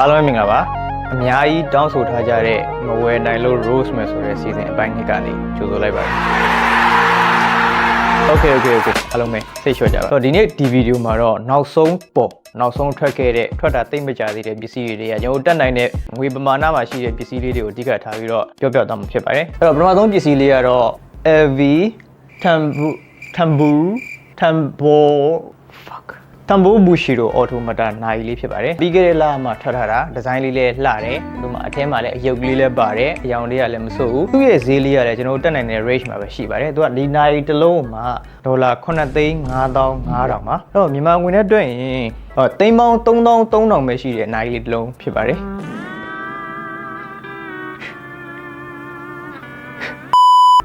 အားလုံးပဲမင်္ဂလာပါအများကြီးတောင်းဆိုထားကြတဲ့မဝယ်နိုင်လို့ rose မယ်ဆိုတဲ့ season အပိုင်းနှစ်ကနေကြိုဆိုလိုက်ပါတယ် Okay okay okay အားလုံးပဲစိတ်လျှော့ကြပါဆိုတော့ဒီနေ့ဒီဗီဒီယိုမှာတော့နောက်ဆုံးပေါ်နောက်ဆုံးထွက်ခဲ့တဲ့ထွက်တာသိမ့်မကြသေးတဲ့ပစ္စည်းတွေတွေကကျွန်တော်တို့တက်နိုင်တဲ့ငွေပမာဏမှာရှိတဲ့ပစ္စည်းလေးတွေကိုအဓိကထားပြီးတော့ပြောပြသွားမှာဖြစ်ပါတယ်အဲ့တော့ပထမဆုံးပစ္စည်းလေးကတော့ LV Tambu Tambu Tambo fuck တမ်ဘိုဘူရှီရိုအော်တိုမတာနိုင်လေးဖြစ်ပါတယ်ပြီးခဲ့တဲ့လမှာထွက်ထားတာဒီဇိုင်းလေးလည်းလှတယ်ဒီမှာအထဲမှာလည်းအယုတ်ကလေးလည်းပါတယ်အရောင်လေးကလည်းမစိုးဘူးသူ့ရဲ့ဈေးလေးကလည်းကျွန်တော်တို့တက်နိုင်တဲ့ range မှာပဲရှိပါတယ်သူကဒီနိုင်တစ်လုံးမှာဒေါ်လာ9သိန်း5000 5000ပါအဲ့တော့မြန်မာငွေနဲ့တွက်ရင်ဟောသိန်းပေါင်း3000 3000ပဲရှိတဲ့နိုင်လေးတစ်လုံးဖြစ်ပါတယ်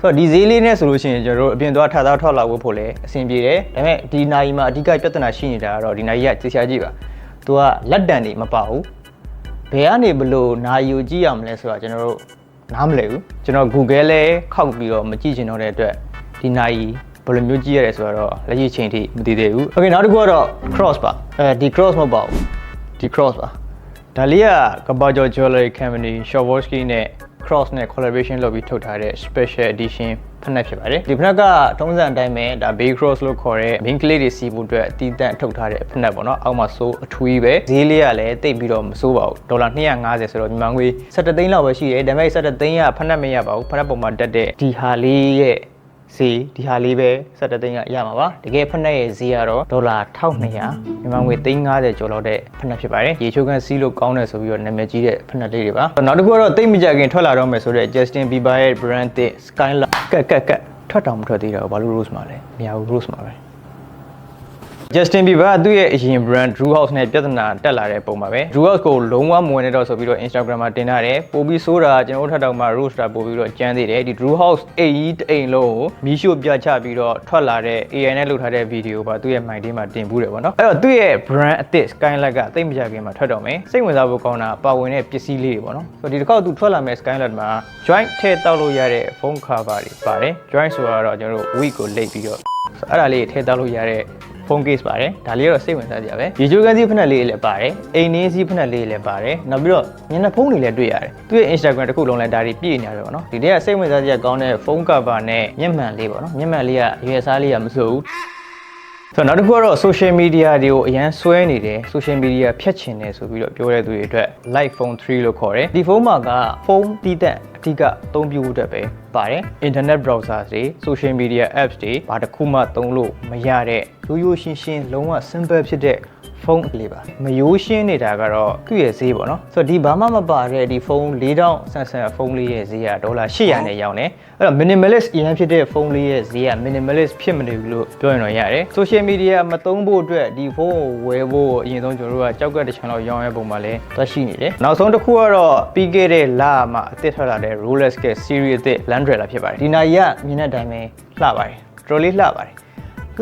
တော့ဒီဈေးလေးနဲ့ဆိုလို့ရှိရင်ကျွန်တော်တို့အပြင်သွားထသားထွက်လာဖို့ဖို့လဲအဆင်ပြေတယ်ဒါပေမဲ့ဒီနိုင်မှာအဓိကပြဿနာရှိနေတာကတော့ဒီနိုင်ကြီးကကြည့်ရှားကြည့်ပါသူကလက်တံနေမပါဘူးဘယ်ကနေဘလို့နိုင်ယူကြည့်ရမလဲဆိုတော့ကျွန်တော်တို့နားမလည်ဘူးကျွန်တော် Google လဲခောက်ပြီးတော့မကြည့်ချင်တော့တဲ့အတွက်ဒီနိုင်ဘယ်လိုမျိုးကြည့်ရတယ်ဆိုတော့လက်ရှိချိန်ထိမသိသေးဘူး။ Okay နောက်တစ်ခုကတော့ cross ပါအဲဒီ cross မဟုတ်ပါဘူးဒီ cross ပါဒါလေးကကဘာကျော် jewelry company Swarovski နဲ့ cross နဲ့ collaboration လုပ်ပြီးထုတ်ထားတဲ့ special edition ဖက်နှက်ဖြစ်ပါတယ်ဒီဖက်နှက်ကထုံးစံအတိုင်းပဲဒါ bay cross လို့ခေါ်တဲ့ main ကလေးတွေစီးဖို့အတွက်အတီးတန့်ထုတ်ထားတဲ့ဖက်နှက်ပေါ့နော်အောက်မှာစိုးအထွေးပဲဈေးလေးကလည်းတိတ်ပြီးတော့မစိုးပါဘူးဒေါ်လာ250ဆိုတော့မြန်မာငွေ17သိန်းလောက်ပဲရှိတယ်ဒါပေမဲ့17သိန်းကဖက်နှက်မရပါဘူးဖက်နှက်ပုံမှာတက်တဲ့ဒီဟာလေးရဲ့ ဈေးဒီဟာလေးပဲ17သိန်းကရမှာပါတကယ်ဖက်နှက်ရဲ့ဈေးကတော့ဒေါ်လာ1200မြန်မာငွေ350ကျော်လောက်တဲ့ဖက်နှက်ဖြစ်ပါတယ်ရေချိုးကန်စီးလို့ကောင်းတယ်ဆိုပြီးတော့နာမည်ကြီးတဲ့ဖက်နှက်လေးတွေပါနောက်တစ်ခုကတော့တိတ်မကြခင်ထွက်လာတော့မယ်ဆိုတော့ Justin Bieber ရဲ့ brand သစ် Skyline ကက်ကက်ကက်ထွက်တောင်မထွက်သေးတော့ဘာလို့ Rose မှာလဲမရဘူး Rose မှာပဲ Justin Bieber ကသူ့ရဲ့အရင် brand Drew House နဲ့ပြဿနာတက်လာတဲ့ပုံပါပဲ Drew House ကိုလုံးဝမဝင်နေတော့ဆိုပြီးတော့ Instagram မှာတင်ထားတယ်ပို့ပြီးဆိုးတာကျွန်တော်တို့ထပ်တောင်မှ Rose တာပို့ပြီးတော့ကျန်းသေးတယ်ဒီ Drew House အိမ်ကြီးတစ်အိမ်လုံးကိုမီးရှို့ပြချပြီးတော့ထွက်လာတဲ့ AI နဲ့လုပ်ထားတဲ့ဗီဒီယိုပါသူ့ရဲ့ mind ထဲမှာတင်ဘူးတယ်ပေါ့နော်အဲ့တော့သူ့ရဲ့ brand အသစ် Skylight ကတိတ်မကြခင်မှာထွက်တော့မယ်စိတ်ဝင်စားဖို့ကောင်းတာပါဝင်တဲ့ပစ္စည်းလေးတွေပေါ့နော်ဆိုတော့ဒီတစ်ခေါက်သူထွက်လာမယ့် Skylight မှာ joint ထည့်တောက်လို့ရတဲ့ phone cover တွေပါတယ် joint ဆိုတာတော့ကျွန်တော်တို့ week ကိုလိပ်ပြီးတော့ဆိုတော့အဲ့ဒါလေးထည့်တောက်လို့ရတဲ့ ဖုန်း case ပါတယ်ဒါလေးကတော့စိတ်ဝင်စားစရာပဲရေချိုးကန်းစီးဖက်နှက်လေးလည်းပါတယ်အိမ်နင်းစီးဖက်နှက်လေးလည်းပါတယ်နောက်ပြီးတော့မျက်နှာဖုံးတွေလည်းတွေ့ရတယ်သူ့ရဲ့ Instagram တစ်ခုလုံးလည်းဒါတွေပြည့်နေရတယ်ပေါ့နော်ဒီတည်းကစိတ်ဝင်စားစရာကောင်းတဲ့ဖုန်း cover နဲ့မျက်မှန်လေးပေါ့နော်မျက်မှန်လေးကရွယ်စားလေးကမစိုးဘူးဆိုတော့နောက်တစ်ခုကတော့ social media တွေကိုအရန်ဆွဲနေတယ် social media ဖြတ်ချင်တယ်ဆိုပြီးတော့ပြောတဲ့သူတွေအတွက် Light Phone 3လို့ခေါ်တယ်ဒီဖုန်းမှာကဖုန်းတီးသက်အဓိကအသုံးပြုဖို့အတွက်ပဲ ပါတယ် internet browser တွေ social media apps တွေဘာတစ်ခုမှသုံးလို့မရတဲ့ရိုးရိုးရှင်းရှင်းလုံးဝ simple ဖြစ်တဲ့ဖုန်းကလေးပါမရိုးရှင်းနေတာကတော့သူ့ရဲ့ဈေးပေါ့နော်ဆိုတော့ဒီဘာမှမပါတဲ့ဒီဖုန်း4000ဆန်ဆန်ဖုန်းလေးရဲ့ဈေးကဒေါ်လာ800နဲ့ရောင်းတယ်အဲ့တော့ minimalist အရင်ဖြစ်တဲ့ဖုန်းလေးရဲ့ဈေးက minimalist ဖြစ်မနေဘူးလို့ပြောရင်တော့ရတယ် social media မသုံးဖို့အတွက်ဒီဖုန်းကိုဝယ်ဖို့အရင်ဆုံးကျွန်တော်တို့ကကြောက်ကတစ်ချံလောက်ရောင်းရပုံမှာလဲသွားရှိနေတယ်နောက်ဆုံးတစ်ခုကတော့ပြီးခဲ့တဲ့လမှာအသစ်ထွက်လာတဲ့ Rolex က series အသစ် Land Trailer ဖြစ်ပါတယ်ဒီနာရီကမြင်တဲ့အတိုင်းပဲလှပါတယ်တော်တော်လေးလှပါတယ်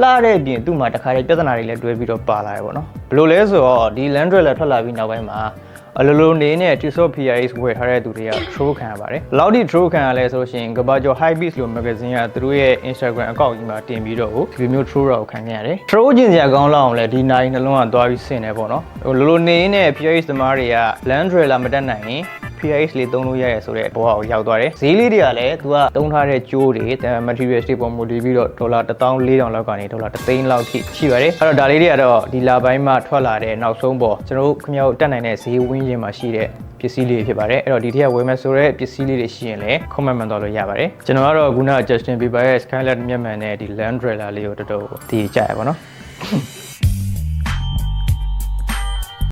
လှတဲ့အပြင်သူ့မှာတခါတည်းပြဿနာတွေလည်းတွဲပြီးတော့ပါလာရပေါ့နော်ဘယ်လိုလဲဆိုတော့ဒီ land trailer ထွက်လာပြီးနောက်ပိုင်းမှာအလိုလိုနေနဲ့ Tissot PRX ဝယ်ထားတဲ့သူတွေက throw ခံရပါတယ်။ဘယ်လောက်ထိ throw ခံရလဲဆိုလို့ရှိရင်ကဘာကျော် High Beats လို့ magazine ကသူတို့ရဲ့ Instagram account ကြီးမှာတင်ပြီးတော့ဒီလိုမျိုး throw တော့ခံခဲ့ရတယ်။ throw ကျင်စရာကောင်းလောက်အောင်လဲဒီနိုင်နှလုံးကသွားပြီးဆင်တယ်ပေါ့နော်။ဟိုလိုလိုနေနဲ့ PRX သမားတွေက land trailer မတက်နိုင်ရင် PRX လေးသုံးလို့ရရဲဆိုတဲ့ဘဝကိုရောက်သွားတယ်ဈေးလေးတွေကလည်းသူကသုံးထားတဲ့ကြိုးတွေ materials တွေပေါ်မူတည်ပြီးတော့ဒေါ်လာ14000လောက်ကနေဒေါ်လာ3သိန်းလောက်ထိရှိပါတယ်အဲ့တော့ဒါလေးတွေကတော့ဒီလာပိုင်းမှာထွက်လာတဲ့နောက်ဆုံးပေါ်ကျွန်တော်တို့ခင်ဗျားတို့တက်နိုင်တဲ့ဈေးဝင်းချင်းမှာရှိတဲ့ပစ္စည်းလေးတွေဖြစ်ပါတယ်အဲ့တော့ဒီထက်ဝယ်မယ်ဆိုတဲ့ပစ္စည်းလေးတွေရှိရင်လည်း comment မှန်တော့လို့ရပါတယ်ကျွန်တော်ကတော့ခုနက Justin Bieber ရဲ့ Skylight မျက်မှန်နဲ့ဒီ Land Trailer လေးကိုတော်တော်တည်ကြရပါတော့